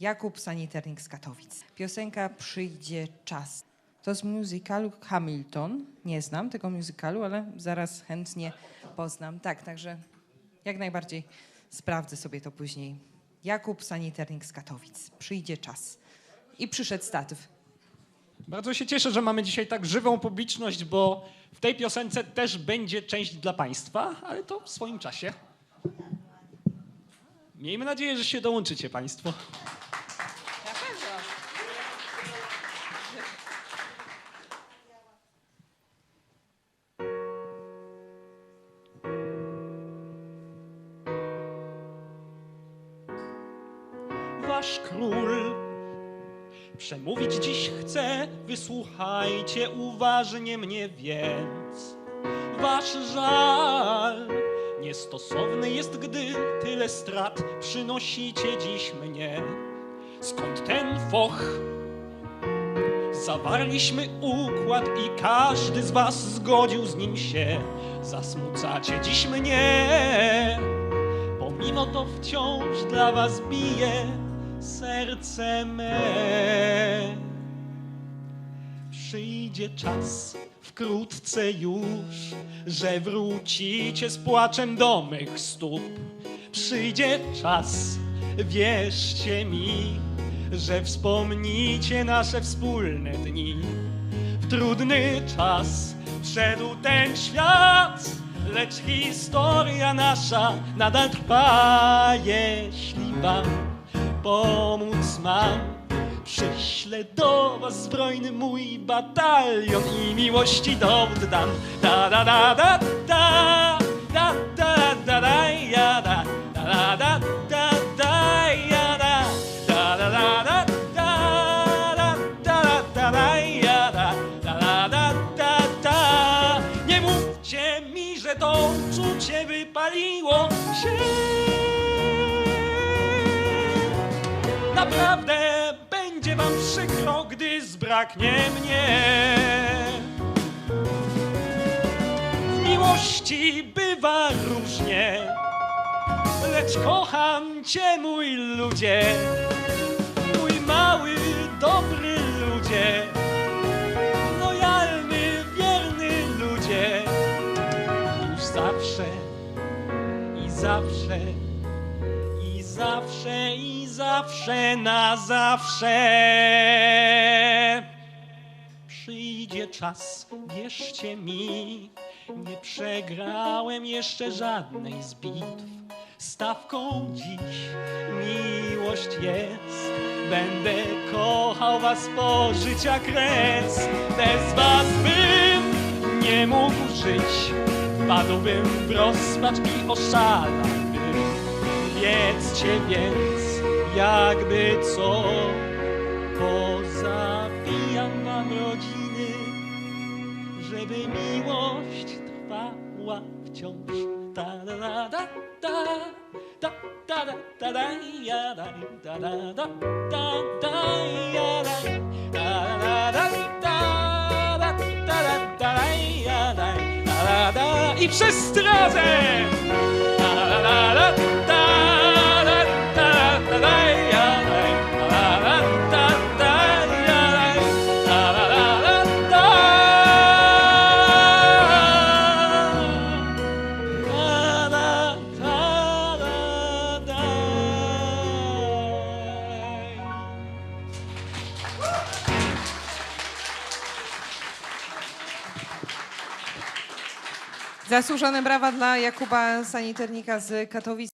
Jakub Saniternik z Katowic. Piosenka Przyjdzie czas. To z musicalu Hamilton. Nie znam tego musicalu, ale zaraz chętnie poznam. Tak, także jak najbardziej sprawdzę sobie to później. Jakub Saniternik z Katowic. Przyjdzie czas. I przyszedł statyw. Bardzo się cieszę, że mamy dzisiaj tak żywą publiczność, bo w tej piosence też będzie część dla Państwa, ale to w swoim czasie. Miejmy nadzieję, że się dołączycie Państwo. Wasz król przemówić dziś chce, wysłuchajcie uważnie mnie więc. Wasz żal niestosowny jest, gdy tyle strat przynosicie dziś mnie. Skąd ten foch? Zawarliśmy układ i każdy z was zgodził z nim się. Zasmucacie dziś mnie. Pomimo to wciąż dla was bije serce me. Przyjdzie czas wkrótce już, że wrócicie z płaczem do mych stóp. Przyjdzie czas, wierzcie mi, że wspomnicie nasze wspólne dni. W trudny czas wszedł ten świat, lecz historia nasza nadal trwa. Jeśli wam pomóc mam, przyślę do was zbrojny mój batalion i miłości dowód dam. Da da da da da da da da da ja da da da da da da ja da da da da da da da da da da ja da da da da da da Nie mówcie mi, że to uczucie wypaliło się Naprawdę będzie wam przykro, gdy zbraknie mnie. W miłości bywa różnie, lecz kocham cię, mój ludzie, mój mały, dobry ludzie, lojalny, wierny ludzie. Już zawsze i zawsze zawsze, i zawsze, na zawsze. Przyjdzie czas, wierzcie mi, nie przegrałem jeszcze żadnej z bitw. Stawką dziś miłość jest, będę kochał was po życia kres. Bez was bym nie mógł żyć, padłbym w rozpacz i oszalałbym. Wiedzcie więc, jakby co, pozabijam wam rodziny, żeby miłość trwała wciąż. Ta da da da da da da da da da ja da da da da da da ja da da da da da da da da da ja da da da i wszyscy razem! Zasłużone brawa dla Jakuba Saniternika z Katowic.